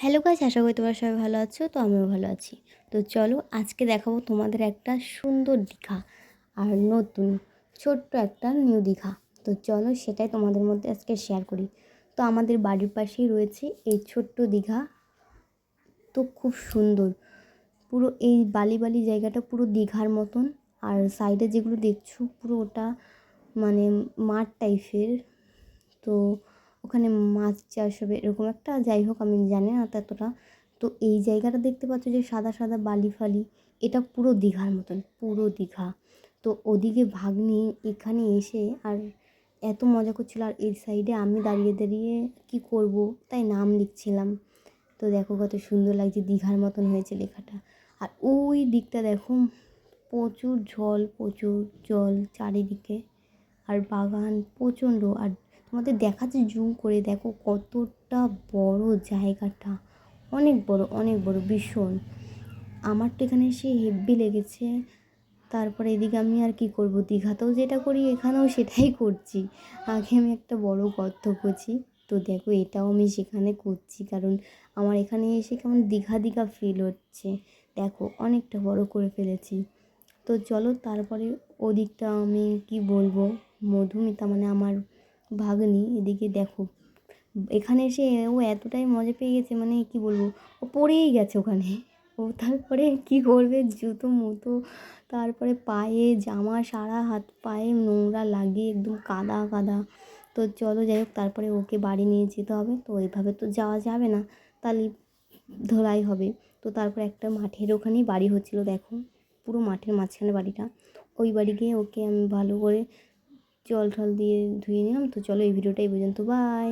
Hello গাছ আশা করি তোমরা সবাই ভালো আছো, তো আমিও ভালো আছি। তো চলো আজকে দেখাবো তোমাদের একটা সুন্দর দীঘা আর নতুন ছোট্ট একটা নিউ দীঘা। তো চলো সেটাই তোমাদের মধ্যে আজকে শেয়ার করি। তো আমাদের বাড়ির পাশেই রয়েছে এই ছোট্ট দীঘা। তো খুব সুন্দর। পুরো এই বালি বালি জায়গাটা পুরো দীঘার মতন। আর সাইডে যেগুলো দেখছ, পুরো ওটা মানে মাঠ টাইপের তো ওখানে মাছ চাষ হবে, এরকম একটা, যাই হোক, আমি জানি না ততটা। তো এই জায়গাটা দেখতে পাচ্ছ যে সাদা সাদা বালি ফালি, এটা পুরো দীঘার মতন, পুরো দীঘা। তো ওদিকে ভাগ্নি এখানে এসে, আর এত মজা করছিল, আর এই সাইডে আমি দাঁড়িয়ে দাঁড়িয়ে কি করব, তাই নাম লিখছিলাম। তো দেখো কত সুন্দর লাগছে, দীঘার মতন হয়েছে লেখাটা। আর ওই দিকটা দেখো, প্রচুর জল প্রচুর জল চারিদিকে, আর বাগান প্রচণ্ড, আর তোমাদের দেখাচ্ছে, জুম করে দেখো কতটা বড় জায়গাটা। অনেক বড় অনেক বড়, ভীষণ। আমার তো এখানে এসে হেব্বি লেগেছে। তারপরে এদিকে আমি আর কি করব? দীঘাতেও যেটা করি, এখানেও সেটাই করছি। আগে আমি একটা বড় গর্ত করছি তো দেখো, এটাও আমি সেখানে করছি কারণ আমার এখানে এসে কেমন দীঘা দীঘা ফিল হচ্ছে। দেখো, অনেকটা বড় করে ফেলেছি। তো চলো, তারপরে ওদিকটা আমি কি বলব? মধুমিতা মানে আমার ভাগ্নি এদিকে দেখো। এখানে এসে ও এতটাই মজা পেয়ে গেছে মানে কি বলব, ও পড়েই গেছে ওখানে। ও তারপরে কি করবে, জুতো, মুতো, তারপরে পায়ে জামা, সারা হাত পায়ে নোংরা লাগিয়ে একদম কাদা কাদা। তো চলো যাই হোক, তারপরে ওকে বাড়ি নিয়ে যেতে হবে। তো ওইভাবে তো যাওয়া যাবে না, তাহলে ধোলাই হবে। তো তারপর একটা মাঠের ওখানেই বাড়ি হচ্ছিল, দেখো। পুরো মাঠের মাঝখানে বাড়িটা। ওই বাড়ি গিয়ে ওকে আমি ভালো করে জল ঠল দিয়ে ধুয়ে নিলাম। তো চলো এই ভিডিওটাই পর্যন্ত। বাই